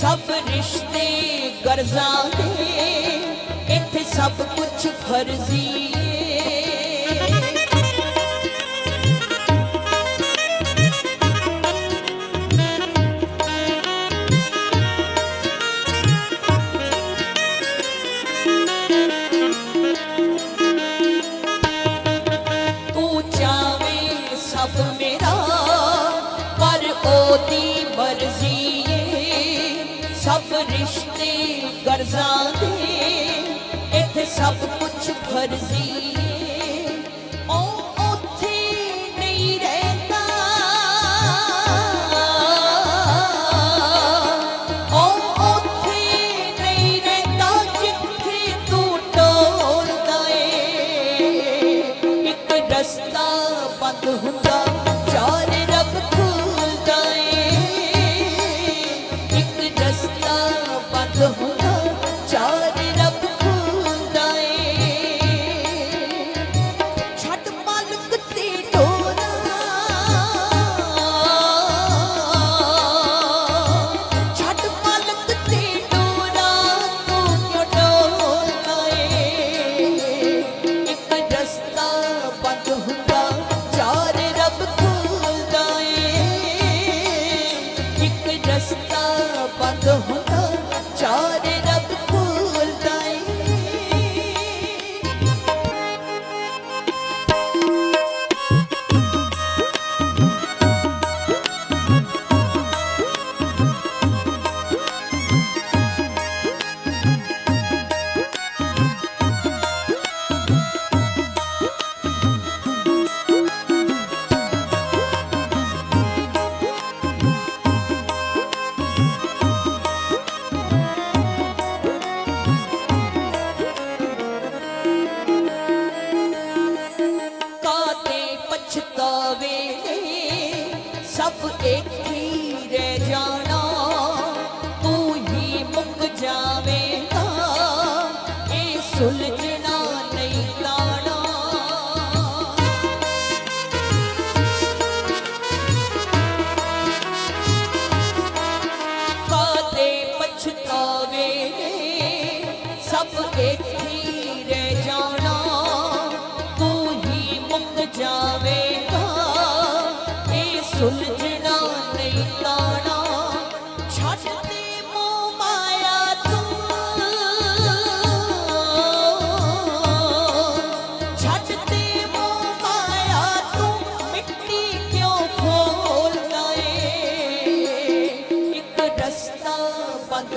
ਸਭ ਰਿਸ਼ਤੇ ਗਰਜ਼ਾਂ ਦੇ ਇੱਥੇ ਸਭ ਕੁਝ ਫਰਜ਼ੀ ਏ। ਜਾਂਦੇ ਇੱਥੇ ਸਭ ਕੁਝ ਫਰਜ਼ੀ। Cơ ਸਭ ਜਾਣਾ ਤੂੰ ਹੀ ਮੁੱਕ ਜਾਵੇਂਗਾ। ਇਹ ਸੁਲ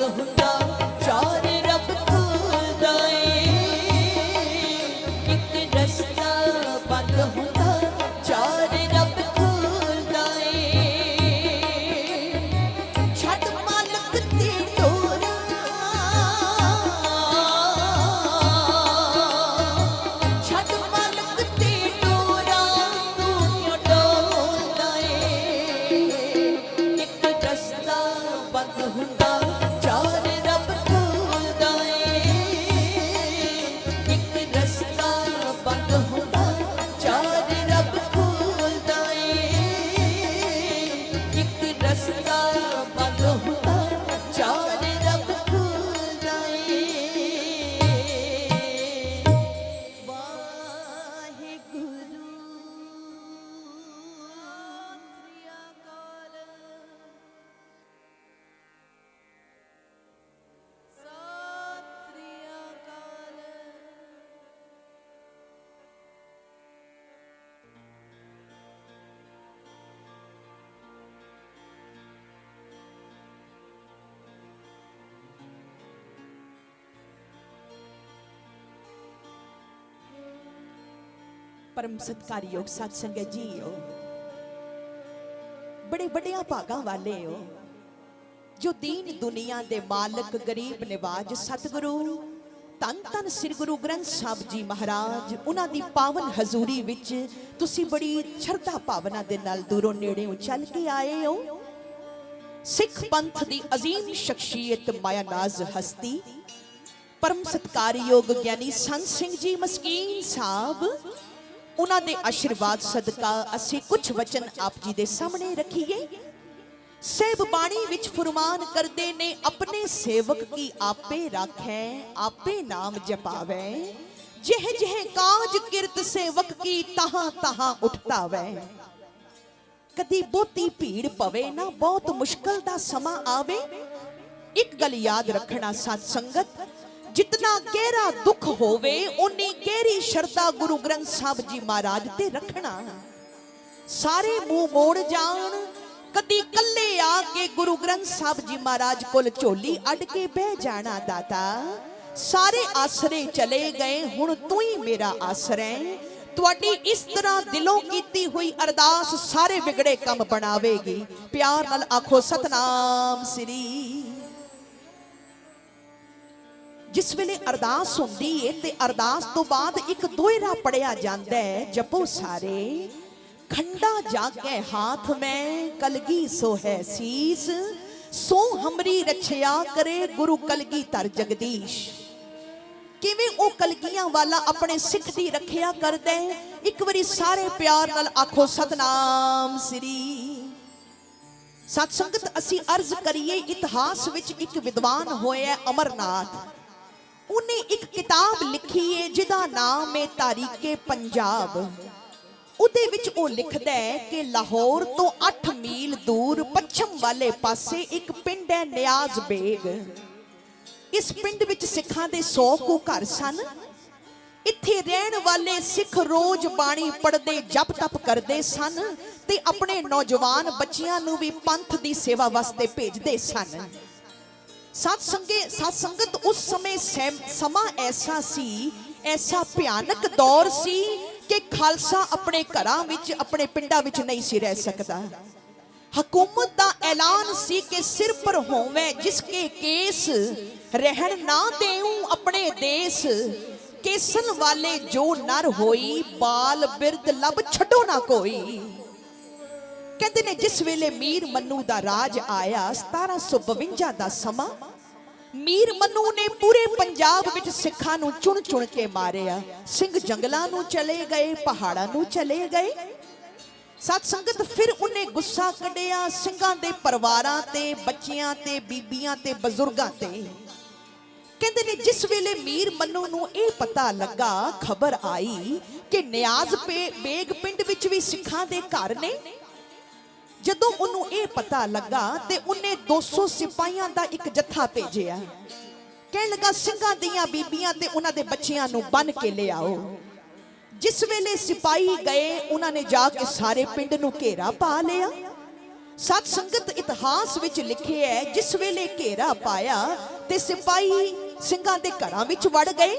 ਬੰਦ ਪਰਮ ਸਤਕਾਰਯੋਗ ਸਤ ਸੰਗਤ ਜੀਓ। ਬੜੇ ਵੱਡਿਆਂ ਭਾਗਾਂ ਵਾਲੇ ਹੋ। ਜੋ ਦੀਨ ਦੁਨੀਆ ਦੇ ਮਾਲਕ, ਗਰੀਬ, ਨਿਵਾਜ, ਸਤਿਗੁਰੂ ਤਨ ਤਨ ਸ੍ਰੀ ਗੁਰੂ ਗ੍ਰੰਥ ਸਾਹਿਬ ਜੀ ਮਹਾਰਾਜ, ਉਹਨਾਂ ਦੀ ਪਾਵਨ ਹਜ਼ੂਰੀ ਵਿੱਚ ਤੁਸੀਂ ਬੜੀ ਸ਼ਰਧਾ ਭਾਵਨਾ ਦੇ ਨਾਲ ਦੂਰੋਂ ਨੇੜਿਓਂ ਚੱਲ ਕੇ ਆਏ ਹੋ। ਸਿੱਖ ਪੰਥ ਦੀ ਅਜ਼ੀਮ ਸ਼ਖਸੀਅਤ ਮਾਇਆਨਾਜ਼ ਹਸਤੀ, ਪਰਮ ਸਤਕਾਰਯੋਗ ਗਿਆਨੀ ਸੰਤ ਸਿੰਘ ਜੀ ਮਸਕੀਨ ਸਾਹਿਬ ਉਹਨਾਂ ਦੇ ਆਸ਼ੀਰਵਾਦ ਸਦਕਾ ਅਸੀਂ ਕੁਝ ਵਚਨ ਆਪ ਜੀ ਦੇ ਸਾਹਮਣੇ ਰੱਖੀਏ। ਸੇਬ ਬਾਣੀ ਵਿੱਚ ਫਰਮਾਨ ਕਰਦੇ ਨੇ, ਆਪਣੇ ਸੇਵਕ ਕੀ ਆਪੇ ਰਾਖੈ, ਆਪੇ ਨਾਮ ਜਪਾਵੈ। ਜਿਹ ਜਿਹ ਕਾਜ ਕਿਰਤ ਸੇਵਕ ਕੀ ਤਹਾਂ ਤਹਾਂ ਉਠਤਾਵੈ। ਕਦੀ ਬਹੁਤੀ ਭੀੜ ਪਵੇ ਨਾ, ਬਹੁਤ ਮੁਸ਼ਕਲ ਦਾ ਸਮਾਂ ਆਵੇ। ਇੱਕ ਗੱਲ ਯਾਦ ਰੱਖਣਾ ਸਤ ਸੰਗਤ ਜਿਤਨਾ ਗਹਿਰਾ ਦੁੱਖ ਹੋਵੇ ਉਨੀ ਗਹਿਰੀ ਸ਼ਰਧਾ ਗੁਰੂ ਗ੍ਰੰਥ ਸਾਹਿਬ ਜੀ ਮਹਾਰਾਜ ਤੇ ਰੱਖਣਾ। ਸਾਰੇ ਮੂੰਹ ਮੋੜ ਜਾਣ, ਕਦੀ ਕੱਲੇ ਆ ਕੇ ਗੁਰੂ ਗ੍ਰੰਥ ਸਾਹਿਬ ਜੀ ਮਹਾਰਾਜ ਕੋਲ ਝੋਲੀ ਅੱਡ ਕੇ ਬਹਿ ਜਾਣਾ ਦਾਤਾ। ਸਾਰੇ ਆਸਰੇ ਚਲੇ ਗਏ, ਹੁਣ ਤੂੰ ਹੀ ਮੇਰਾ ਆਸਰਾ ਹੈ। ਤੁਹਾਡੀ ਇਸ ਤਰ੍ਹਾਂ ਦਿਲੋਂ ਕੀਤੀ ਹੋਈ ਅਰਦਾਸ ਸਾਰੇ ਵਿਗੜੇ ਕੰਮ ਬਣਾਵੇਗੀ। ਪਿਆਰ ਨਾਲ ਆਖੋ, ਸਤਨਾਮ ਸ੍ਰੀ ਜਿਸ ਵੇਲੇ ਅਰਦਾਸ ਹੁੰਦੀ ਏ ਤੇ ਅਰਦਾਸ ਤੋਂ ਬਾਅਦ ਇੱਕ ਦੋਹਰਾ ਪੜਿਆ ਜਾਂਦਾ ਹੈ, ਜਪੋ ਸਾਰੇ। ਖੰਡਾ ਜਾਗੇ ਹਾਥ ਮੈਂ, ਕਲਗੀ ਸੋ ਹੈ ਸੀਸ। ਸੋ ਹਮਰੀ ਰਛਿਆ ਕਰੇ ਗੁਰੂ ਕਲਗੀ ਧਰ ਜਗਦੀਸ਼। ਕਿਵੇਂ ਉਹ ਕਲਗੀਆਂ ਵਾਲਾ ਆਪਣੇ ਸਿੱਖ ਦੀ ਰੱਖਿਆ ਕਰਦਾ ਇੱਕ ਵਾਰੀ ਸਾਰੇ ਪਿਆਰ ਨਾਲ ਆਖੋ, ਸਤਨਾਮ ਸ੍ਰੀ ਸਤ ਸੰਗਤ, ਅਸੀਂ ਅਰਜ਼ ਕਰੀਏ, ਇਤਿਹਾਸ ਵਿੱਚ ਇੱਕ ਵਿਦਵਾਨ ਹੋਇਆ ਅਮਰਨਾਥ। ਉਹਨੇ ਇੱਕ ਕਿਤਾਬ ਲਿਖੀ ਹੈ ਜਿਹਦਾ ਨਾਮ ਹੈ ਤਾਰੀਕੇ ਪੰਜਾਬ। ਉਹਦੇ ਵਿੱਚ ਉਹ ਲਿਖਦਾ ਹੈ ਕਿ ਲਾਹੌਰ ਤੋਂ 8 ਮੀਲ ਦੂਰ ਪੱਛਮ ਵਾਲੇ ਪਾਸੇ ਇੱਕ ਪਿੰਡ ਹੈ ਨਿਆਜ਼ ਬੇਗ। ਇਸ ਪਿੰਡ ਵਿੱਚ ਸਿੱਖਾਂ ਦੇ 100 ਕੁ ਘਰ ਸਨ। ਇੱਥੇ ਰਹਿਣ ਵਾਲੇ ਸਿੱਖ ਰੋਜ਼ ਬਾਣੀ ਪੜ੍ਹਦੇ, ਜਪ ਤਪ ਕਰਦੇ ਸਨ ਤੇ ਆਪਣੇ ਨੌਜਵਾਨ ਬੱਚਿਆਂ ਨੂੰ ਵੀ ਪੰਥ ਦੀ ਸੇਵਾ ਵਾਸਤੇ ਭੇਜਦੇ ਸਨ। ਸਤ ਸੰਗੇ ਸਤ ਸੰਗਤ ਉਸ ਸਮੇਂ ਸਮਾਂ ਐਸਾ ਸੀ, ਐਸਾ ਭਿਆਨਕ ਦੌਰ ਸੀ ਕਿ ਖਾਲਸਾ ਆਪਣੇ ਘਰਾਂ ਵਿੱਚ, ਆਪਣੇ ਪਿੰਡਾਂ ਵਿੱਚ ਨਹੀਂ ਸੀ ਰਹਿ ਸਕਦਾ। ਹਕੂਮਤ ਦਾ ਐਲਾਨ ਸੀ ਕਿ ਸਿਰ ਪਰ ਹੋਵੇਂ ਜਿਸਕੇ ਕੇਸ, ਰਹਿਣ ਨਾ ਦੇਉ ਆਪਣੇ ਦੇਸ, ਕੇਸਨ ਵਾਲੇ ਜੋ ਨਰ ਹੋਈ, ਬਾਲ ਬਿਰਦ ਲਬ ਛੱਡੋ ਨਾ ਕੋਈ। ਕਹਿੰਦੇ ਨੇ, ਜਿਸ ਵੇਲੇ ਮੀਰ ਮੰਨੂ ਦਾ ਰਾਜ ਆਇਆ 1752 ਦਾ ਸਮਾਂ, ਮੀਰ ਮਨੂ ਨੇ ਪੂਰੇ ਪੰਜਾਬ ਵਿੱਚ ਸਿੱਖਾਂ ਨੂੰ ਚੁਣ ਚੁਣ ਕੇ ਮਾਰਿਆ। ਸਿੰਘ ਜੰਗਲਾਂ ਨੂੰ ਚਲੇ ਗਏ, ਪਹਾੜਾਂ ਨੂੰ ਚਲੇ ਗਏ। ਸਤ ਸੰਗਤ ਫਿਰ ਉਹਨੇ ਗੁੱਸਾ ਕੱਢਿਆ ਸਿੰਘਾਂ ਦੇ ਪਰਿਵਾਰਾਂ ਤੇ, ਬੱਚਿਆਂ ਤੇ, ਬੀਬੀਆਂ ਤੇ, ਬਜ਼ੁਰਗਾਂ ਤੇ। ਕਹਿੰਦੇ ਨੇ, ਜਿਸ ਵੇਲੇ ਮੀਰ ਮੰਨੂ ਨੂੰ ਇਹ ਪਤਾ ਲੱਗਾ, ਖਬਰ ਆਈ ਕਿ ਨਿਆਜ਼ ਪੇ, ਬੇਗ ਪਿੰਡ ਵਿੱਚ ਵੀ ਸਿੱਖਾਂ ਦੇ ਘਰ ਨੇ। ਜਦੋਂ ਉਹਨੂੰ ਇਹ ਪਤਾ ਲੱਗਾ ਤੇ ਉਹਨੇ 200 ਸਿਪਾਹੀਆਂ ਦਾ ਇੱਕ ਜੱਥਾ ਭੇਜਿਆ। ਕਹਿਣ ਲੱਗਾ, ਸਿੰਘਾਂ ਦੀਆਂ ਬੀਬੀਆਂ ਤੇ ਉਹਨਾਂ ਦੇ ਬੱਚਿਆਂ ਨੂੰ ਬੰਨ ਕੇ ਲਿਆਓ। ਜਿਸ ਵੇਲੇ ਸਿਪਾਹੀ ਗਏ, ਉਹਨਾਂ ਨੇ ਜਾ ਕੇ ਸਾਰੇ ਪਿੰਡ ਨੂੰ ਘੇਰਾ ਪਾ ਲਿਆ। ਸਤ ਸੰਗਤ ਇਤਿਹਾਸ ਵਿੱਚ ਲਿਖਿਆ ਹੈ, ਜਿਸ ਵੇਲੇ ਘੇਰਾ ਪਾਇਆ ਤੇ ਸਿਪਾਹੀ ਸਿੰਘਾਂ ਦੇ ਘਰਾਂ ਵਿੱਚ ਵੜ ਗਏ।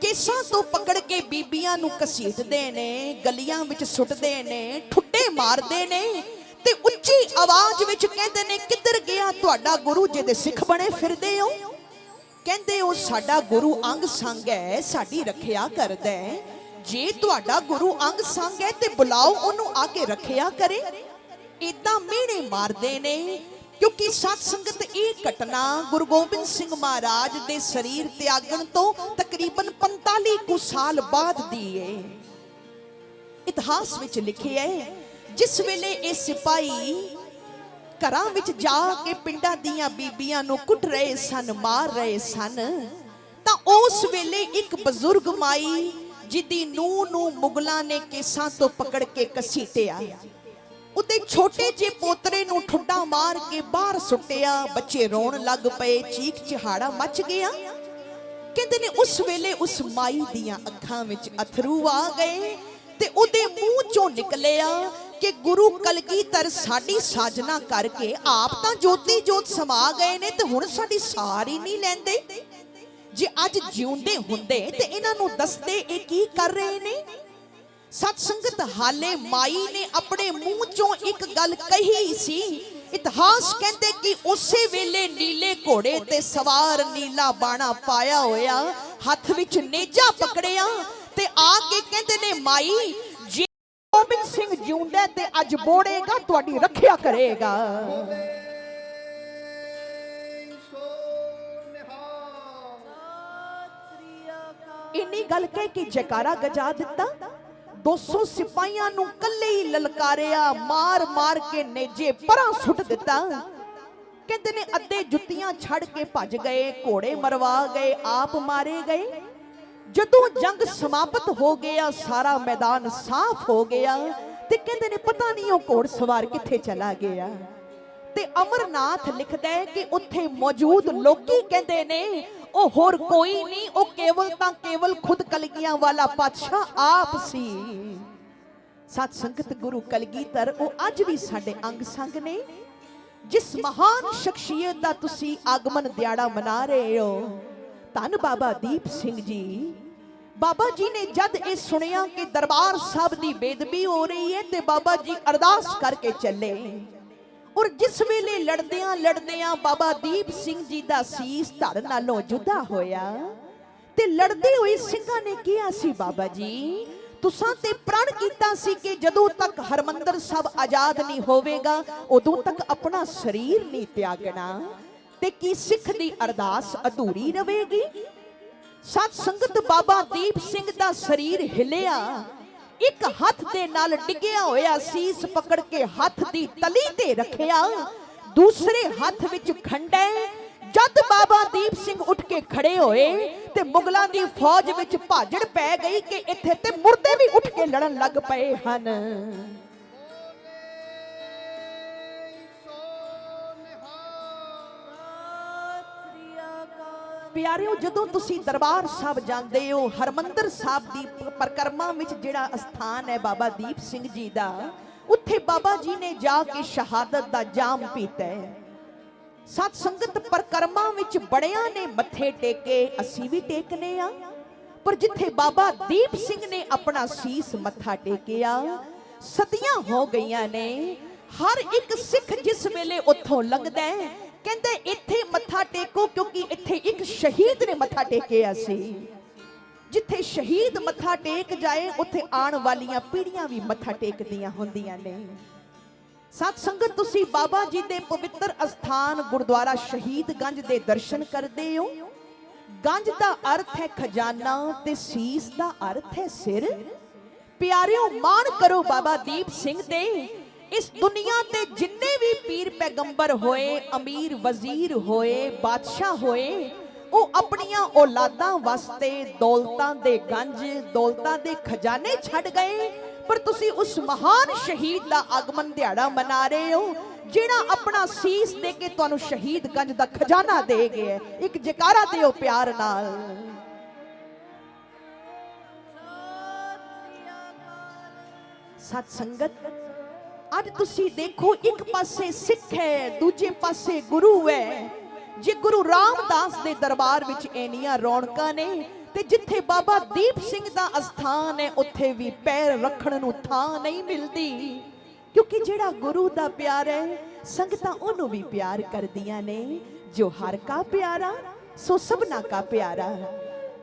ਕੇਸਾਂ ਤੋਂ ਪਕੜ ਕੇ ਬੀਬੀਆਂ ਨੂੰ ਘਸੀਟਦੇ ਨੇ, ਗਲੀਆਂ ਵਿੱਚ ਸੁੱਟਦੇ ਨੇ, ਠੁੱਟੇ ਮਾਰਦੇ ਨੇ। ਤੇ ਉੱਚੀ ਆਵਾਜ਼ ਵਿੱਚ ਕਹਿੰਦੇ ਨੇ, ਕਿੱਧਰ ਗਿਆ ਤੁਹਾਡਾ ਗੁਰੂ ਜਿਹਦੇ ਸਿੱਖ ਬਣੇ ਫਿਰਦੇ ਹੋ? ਕਹਿੰਦੇ, ਉਹ ਸਾਡਾ ਗੁਰੂ ਅੰਗ ਸੰਗ ਹੈ, ਸਾਡੀ ਰੱਖਿਆ ਕਰਦਾ ਹੈ। ਜੇ ਤੁਹਾਡਾ ਗੁਰੂ ਅੰਗ ਸੰਗ ਹੈ ਤੇ ਬੁਲਾਓ, ਉਹਨੂੰ ਆ ਕੇ ਰੱਖਿਆ ਕਰੇ। ਇਦਾਂ ਮਿਹਣੇ ਮਾਰਦੇ ਨੇ, ਕਿਉਂਕਿ ਸਤ ਸੰਗਤ ਇਹ ਘਟਨਾ ਗੁਰੂ ਗੋਬਿੰਦ ਸਿੰਘ ਮਹਾਰਾਜ ਦੇ ਸਰੀਰ ਤਿਆਗਣ ਤੋਂ ਤਕਰੀਬਨ 45 ਕੁ ਸਾਲ ਬਾਅਦ ਦੀ ਹੈ ਇਤਿਹਾਸ ਵਿੱਚ ਲਿਖਿਆ ਹੈ ਜਿਸ ਵੇਲੇ ਇਹ ਸਿਪਾਹੀ ਘਰਾਂ ਵਿੱਚ ਜਾ ਕੇ ਪਿੰਡਾਂ ਦੀਆਂ ਬੀਬੀਆਂ ਨੂੰ ਕੁੱਟ ਰਹੇ ਸਨ, ਮਾਰ ਰਹੇ ਸਨ, ਤਾਂ ਉਸ ਵੇਲੇ ਇੱਕ ਬਜ਼ੁਰਗ ਮਾਈ ਜਿੱਦੀ ਨੂੰਹ ਨੂੰ ਮੁਗਲਾਂ ਨੇ ਕੇਸਾਂ ਤੋਂ ਪਕੜ ਕੇ ਘਸੀਟਿਆ ਉਹਦੇ ਛੋਟੇ ਜਿਹੇ ਪੋਤਰੇ ਨੂੰ ਠੁੱਡਾ ਮਾਰ ਕੇ ਬਾਹਰ ਸੁੱਟਿਆ। ਬੱਚੇ ਰੋਣ ਲੱਗ ਪਏ, ਚੀਖ ਚਿਹਾੜਾ ਮਚ ਗਿਆ। ਕਹਿੰਦੇ ਨੇ ਉਸ ਵੇਲੇ ਉਸ ਮਾਈ ਦੀਆਂ ਅੱਖਾਂ ਵਿੱਚ ਅਥਰੂ ਆ ਗਏ ਤੇ ਉਹਦੇ ਮੂੰਹ ਚੋਂ ਨਿਕਲਿਆ ਕਿ ਗੁਰੂ ਕਲਗੀਧਰ ਸਾਡੀ ਸਾਜਨਾ ਕਰਕੇ ਆਪ ਤਾਂ ਜੋਤੀ ਜੋਤ ਸਮਾ ਗਏ ਨੇ ਤੇ ਹੁਣ ਸਾਡੀ ਸਾਰ ਹੀ ਨਹੀਂ ਲੈਂਦੇ। ਜੇ ਅੱਜ ਜਿਉਂਦੇ ਹੁੰਦੇ ਤੇ ਇਹਨਾਂ ਨੂੰ ਦੱਸਦੇ ਇਹ ਕੀ ਕਰ ਰਹੇ ਨੇ? ਸਤ ਸੰਗਤ ਹਾਲੇ ਮਾਈ ਨੇ ਆਪਣੇ ਮੂੰਹ ਚੋਂ ਇੱਕ ਗੱਲ ਕਹੀ ਸੀ। ਇਤਿਹਾਸ ਕਹਿੰਦੇ ਕਿ ਉਸੇ ਵੇਲੇ ਨੀਲੇ ਘੋੜੇ ਤੇ ਸਵਾਰ ਨੀਲਾ ਬਾਣਾ ਪਾਇਆ ਹੋਇਆ, ਹੱਥ ਵਿੱਚ ਨੇਜਾ ਪਕੜਿਆ ਤੇ ਆ ਕੇ ਕਹਿੰਦੇ ਨੇ, ਮਾਈ ਗੋਬਿੰਦ ਸਿੰਘ ਜਿਉਂਦਾ ਤੇ ਅੱਜ ਬੋੜੇਗਾ, ਤੁਹਾਡੀ ਰੱਖਿਆ ਕਰੇਗਾ। ਇੰਨੀ ਗੱਲ ਕਹਿ ਕੇ ਜੈਕਾਰਾ ਗਜਾ ਦਿੱਤਾ। 200 ਸਿਪਾਹੀਆਂ ਨੂੰ ਕੱਲੇ ਹੀ ਲਲਕਾਰਿਆ, ਮਾਰ ਮਾਰ ਕੇ ਨੇਜੇ ਪਰਾਂ ਸੁੱਟ ਦਿੱਤਾ। ਕਹਿੰਦੇ ਨੇ ਅੱਧੇ ਜੁੱਤੀਆਂ ਛੱਡ ਕੇ ਭੱਜ ਗਏ, ਘੋੜੇ ਮਰਵਾ ਗਏ, ਆਪ ਮਾਰੇ ਗਏ। ਜਦੋਂ ਜੰਗ ਸਮਾਪਤ ਹੋ ਗਿਆ, ਸਾਰਾ ਮੈਦਾਨ ਸਾਫ਼ ਹੋ ਗਿਆ ਤੇ ਕਹਿੰਦੇ ਨੇ, ਪਤਾ ਨਹੀਂ ਉਹ ਘੋੜ ਸਵਾਰ ਕਿੱਥੇ ਚਲਾ ਗਿਆ। ਤੇ ਅਮਰਨਾਥ ਲਿਖਦਾ ਹੈ ਕਿ ਉੱਥੇ ਮੌਜੂਦ ਲੋਕੀ ਕਹਿੰਦੇ ਨੇ, ਉਹ ਹੋਰ ਕੋਈ ਨਹੀਂ, ਉਹ ਕੇਵਲ ਤਾਂ ਕੇਵਲ ਖੁਦ ਕਲਗੀਆਂ ਵਾਲਾ ਪਾਤਸ਼ਾਹ ਆਪ ਸੀ। ਸਤ ਸੰਗਤ ਗੁਰੂ ਕਲਗੀਧਰ, ਉਹ ਅੱਜ ਵੀ ਸਾਡੇ ਅੰਗ ਸੰਗ ਨੇ। ਜਿਸ ਮਹਾਨ ਸ਼ਖਸੀਅਤ ਦਾ ਤੁਸੀਂ ਆਗਮਨ ਦਿਹਾੜਾ ਮਨਾ ਰਹੇ ਹੋ ਧੰਨ ਬਾਬਾ ਦੀਪ ਸਿੰਘ ਜੀ। ਬਾਬਾ ਜੀ ਨੇ ਜਦ ਇਹ ਸੁਣਿਆ ਕਿ ਦਰਬਾਰ ਸਾਹਿਬ ਦੀ ਬੇਦਬੀ ਹੋ ਰਹੀ ਹੈ ਤੇ ਬਾਬਾ ਜੀ ਅਰਦਾਸ ਕਰਕੇ ਚੱਲੇ। ਔਰ ਜਿਸ ਵੇਲੇ ਲੜਦਿਆਂ ਲੜਦਿਆਂ ਬਾਬਾ ਦੀਪ ਸਿੰਘ ਜੀ ਦਾ ਸੀਸ ਧੜ ਨਾਲੋਂ ਜੁਦਾ ਹੋਇਆ, ਤੇ ਲੜਦੇ ਹੋਏ ਸਿੰਘਾਂ ਨੇ ਕਿਹਾ ਸੀ, ਬਾਬਾ ਜੀ, ਤੁਸਾਂ ਤੇ ਪ੍ਰਣ ਕੀਤਾ ਸੀ ਕਿ ਜਦੋਂ ਤੱਕ ਹਰਮੰਦਰ ਸਾਹਿਬ ਆਜ਼ਾਦ ਨਹੀਂ ਹੋਵੇਗਾ, ਉਦੋਂ ਤੱਕ ਆਪਣਾ ਸਰੀਰ ਨਹੀਂ ਤਿਆਗਣਾ। ਤੇ ਕੀ ਸਿੱਖ ਦੀ ਅਰਦਾਸ ਅਧੂਰੀ ਰਹੇਗੀ? ਸਤ ਸੰਗਤ ਬਾਬਾ ਦੀਪ ਸਿੰਘ ਦਾ ਸਰੀਰ ਹਿਲਿਆ। ਇੱਕ ਹੱਥ ਦੇ ਨਾਲ ਡਿੱਗਿਆ ਹੋਇਆ ਸੀਸ ਪਕੜ ਕੇ ਹੱਥ ਦੀ ਤਲੀ ਤੇ ਰੱਖਿਆ। ਦੂਸਰੇ ਹੱਥ ਵਿੱਚ ਖੰਡੇ ਜਦ ਬਾਬਾ ਦੀਪ ਸਿੰਘ ਉੱਠ ਕੇ ਖੜੇ ਹੋਏ ਤੇ ਮੁਗਲਾਂ ਦੀ ਫੌਜ ਵਿੱਚ ਭਾਜੜ ਪੈ ਗਈ ਕਿ ਇੱਥੇ ਤੇ ਮੁਰਦੇ ਵੀ ਉੱਠ ਕੇ ਲੜਨ ਲੱਗ ਪਏ ਹਨ। ਪਿਆਰਿਓ, ਜਦੋਂ ਤੁਸੀਂ ਦਰਬਾਰ ਸਾਹਿਬ ਜਾਂਦੇ ਹੋ, ਹਰਮੰਦਰ ਸਾਹਿਬ ਦੀ ਪ- ਵਿੱਚ ਜਿਹੜਾ ਅਸਥਾਨ ਹੈ ਬਾਬਾ ਦੀਪ ਸਿੰਘ ਜੀ ਦਾ, ਉੱਥੇ ਬਾਬਾ ਜੀ ਨੇ ਜਾ ਕੇ ਸ਼ਹਾਦਤ ਦਾ ਜਾਮ ਪੀਤਾ ਹੈ। ਸਤ ਸੰਗਤ ਪਰਿਕਰਮਾ ਵਿੱਚ ਬੜਿਆਂ ਨੇ ਮੱਥੇ ਟੇਕੇ, ਅਸੀਂ ਵੀ ਟੇਕਨੇ ਆ। ਪਰ ਜਿੱਥੇ ਬਾਬਾ ਦੀਪ ਸਿੰਘ ਨੇ ਆਪਣਾ ਸੀਸ ਮੱਥਾ ਟੇਕਿਆ, ਸਦੀਆਂ ਹੋ ਗਈਆਂ ਨੇ, ਹਰ ਇੱਕ ਸਿੱਖ ਜਿਸ ਵੇਲੇ ਉੱਥੋਂ ਲੰਘਦਾ ਹੈ ਕਹਿੰਦੇ ਇੱਥੇ ਮੱਥਾ ਟੇਕੋ ਕਿਉਂਕਿ ਇੱਥੇ ਇੱਕ ਸ਼ਹੀਦ ਨੇ ਮੱਥਾ ਟੇਕਿਆ ਸੀ। ਜਿੱਥੇ ਸ਼ਹੀਦ ਮੱਥਾ ਟੇਕ ਜਾਏ, ਉੱਥੇ ਆਉਣ ਵਾਲੀਆਂ ਪੀੜ੍ਹੀਆਂ ਵੀ ਮੱਥਾ ਟੇਕਦੀਆਂ ਹੁੰਦੀਆਂ ਨੇ। ਸਤ ਸੰਗਤ, ਤੁਸੀਂ ਬਾਬਾ ਜੀ ਦੇ ਪਵਿੱਤਰ ਅਸਥਾਨ ਗੁਰਦੁਆਰਾ ਸ਼ਹੀਦ ਗੰਜ ਦੇ ਦਰਸ਼ਨ ਕਰਦੇ ਹੋ। ਗੰਜ ਦਾ ਅਰਥ ਹੈ ਖਜ਼ਾਨਾ ਤੇ ਸੀਸ ਦਾ ਅਰਥ ਹੈ ਸਿਰ। ਪਿਆਰਿਓ, ਮਾਣ ਕਰੋ ਬਾਬਾ ਦੀਪ ਸਿੰਘ ਦੇ। ਇਸ ਦੁਨੀਆ ਤੇ ਜਿੰਨੇ ਵੀ ਪੀਰ ਪੈਗੰਬਰ ਹੋਏ ਅਮੀਰ ਵਜ਼ੀਰ ਹੋਏ ਬਾਦਸ਼ਾਹ ਹੋਏ ਉਹ ਆਪਣੀਆਂ ਔਲਾਦਾਂ ਵਾਸਤੇ ਦੌਲਤਾਂ ਦੇ ਗੰਜ ਦੌਲਤਾਂ ਦੇ ਖਜ਼ਾਨੇ ਛੱਡ ਗਏ। ਪਰ ਤੁਸੀਂ ਉਸ ਮਹਾਨ ਸ਼ਹੀਦ ਦਾ ਆਗਮਨ ਦਿਹਾੜਾ ਮਨਾ ਰਹੇ ਹੋ ਜਿਹੜਾ ਆਪਣਾ ਸੀਸ ਦੇ ਕੇ ਤੁਹਾਨੂੰ ਸ਼ਹੀਦਗੰਜ ਦਾ ਖਜ਼ਾਨਾ ਦੇ ਗਿਆ। ਇੱਕ ਜਕਾਰਾ ਦਿਓ ਪਿਆਰ ਨਾਲ। ਸਤ ਸੰਗਤ। ਅੱਜ ਤੁਸੀਂ ਦੇਖੋ, ਇੱਕ ਪਾਸੇ ਸਿੱਖ ਹੈ, ਦੂਜੇ ਪਾਸੇ ਗੁਰੂ ਹੈ। ਜੇ ਗੁਰੂ ਰਾਮਦਾਸ ਦੇ ਦਰਬਾਰ ਵਿੱਚ ਇੰਨੀਆਂ ਰੌਣਕਾਂ ਨੇ, ਤੇ ਜਿੱਥੇ ਬਾਬਾ ਦੀਪ ਸਿੰਘ ਦਾ ਅਸਥਾਨ ਹੈ, ਉੱਥੇ ਵੀ ਪੈਰ ਰੱਖਣ ਨੂੰ ਥਾਂ ਨਹੀਂ ਮਿਲਦੀ। ਕਿਉਂਕਿ ਜਿਹੜਾ ਗੁਰੂ ਦਾ ਪਿਆਰ ਹੈ, ਸੰਗਤਾਂ ਉਹਨੂੰ ਵੀ ਪਿਆਰ ਕਰਦੀਆਂ ਨੇ। ਜੋ ਹਰ ਕਾ ਪਿਆਰਾ, ਸੋ ਸਭਨਾ ਕਾ ਪਿਆਰਾ।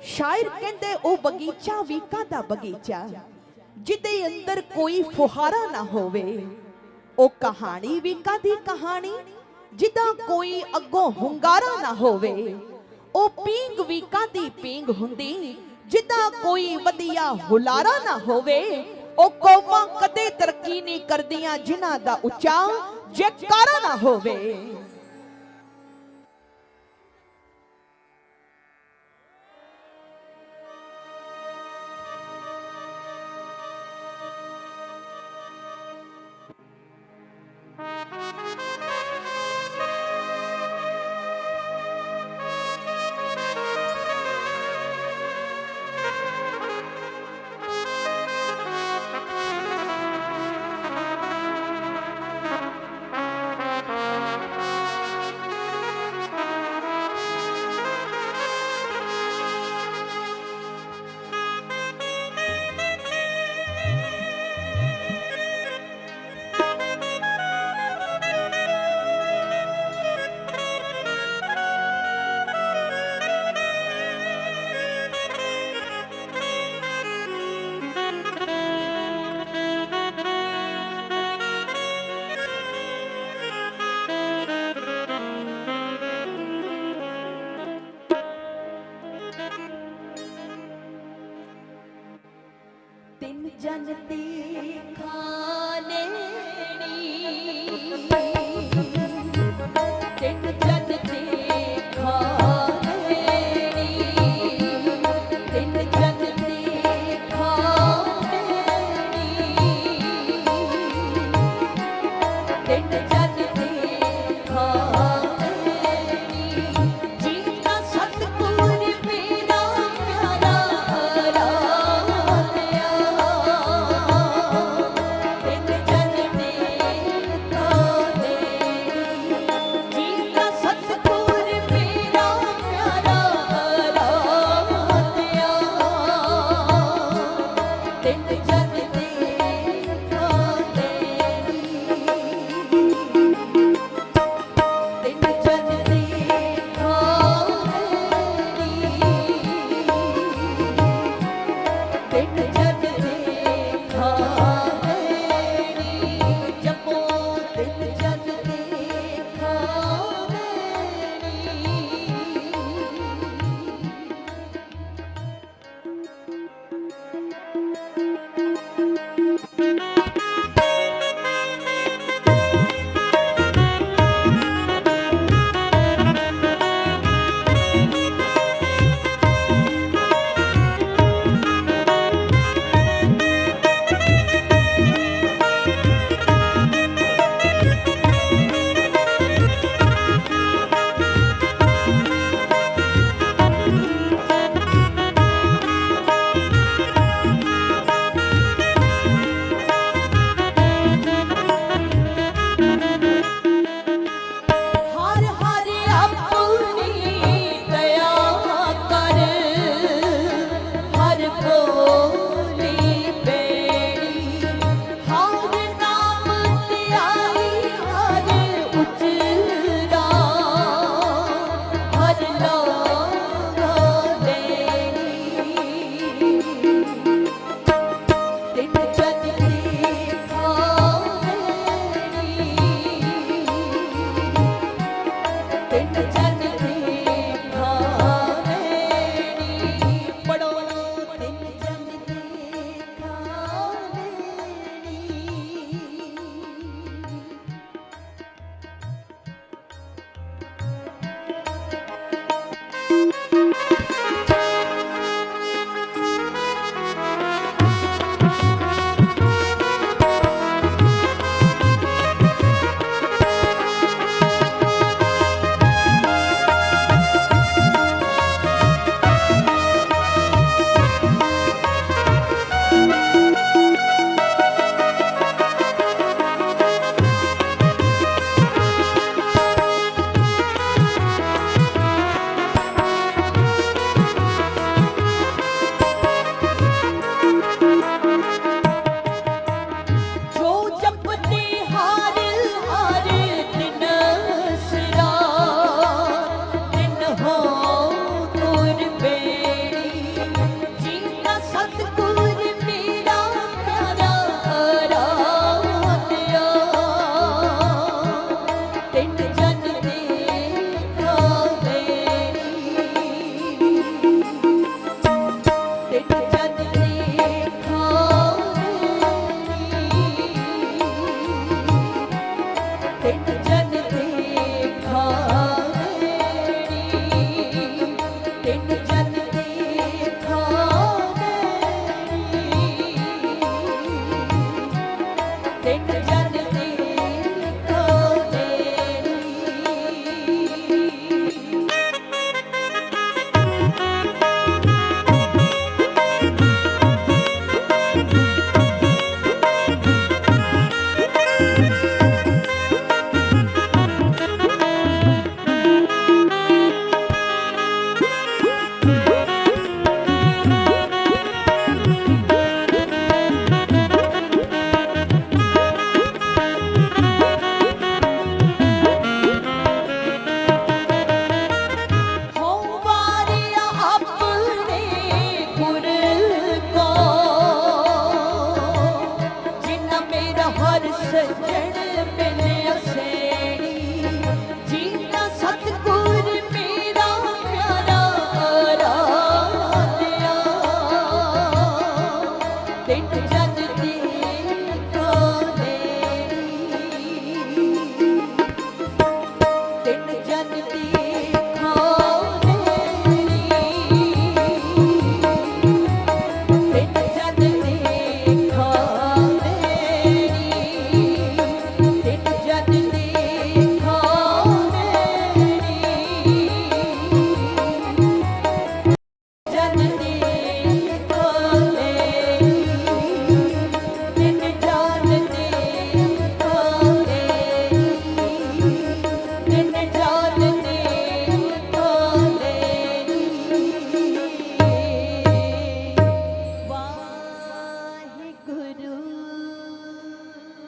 ਸ਼ਾਇਰ ਕਹਿੰਦੇ, ਉਹ ਬਗੀਚਾ ਵੀ ਕਾਦਾ ਬਗੀਚਾ? ਜਿਹਦੇ ਅੰਦਰ ਕੋਈ ਫੁਹਾਰਾ ਨਾ ਹੋਵੇ, ਉਹ ਕਹਾਣੀ ਵੀ ਕਾਦੀ ਕਹਾਣੀ? ਜਿਹਦਾ ਕੋਈ ਅੱਗੋਂ ਹੁੰਗਾਰਾ ਨਾ ਹੋਵੇ, ਉਹ ਪੀਂਗ ਵੀ ਕਾਦੀ ਪੀਂਗ ਹੁੰਦੀ? ਜਿਹਦਾ ਕੋਈ ਵਧੀਆ ਹੁਲਾਰਾ ਨਾ ਹੋਵੇ, ਉਹ ਕੌਮਾਂ ਕਦੇ ਤਰੱਕੀ ਨਹੀਂ ਕਰਦੀਆਂ ਜਿਨ੍ਹਾਂ ਦਾ ਉੱਚਾ ਜੈਕਾਰਾ ਨਾ ਹੋਵੇ। ਤਿੰਨ ਜਨ ਖਾਨੇਣੀ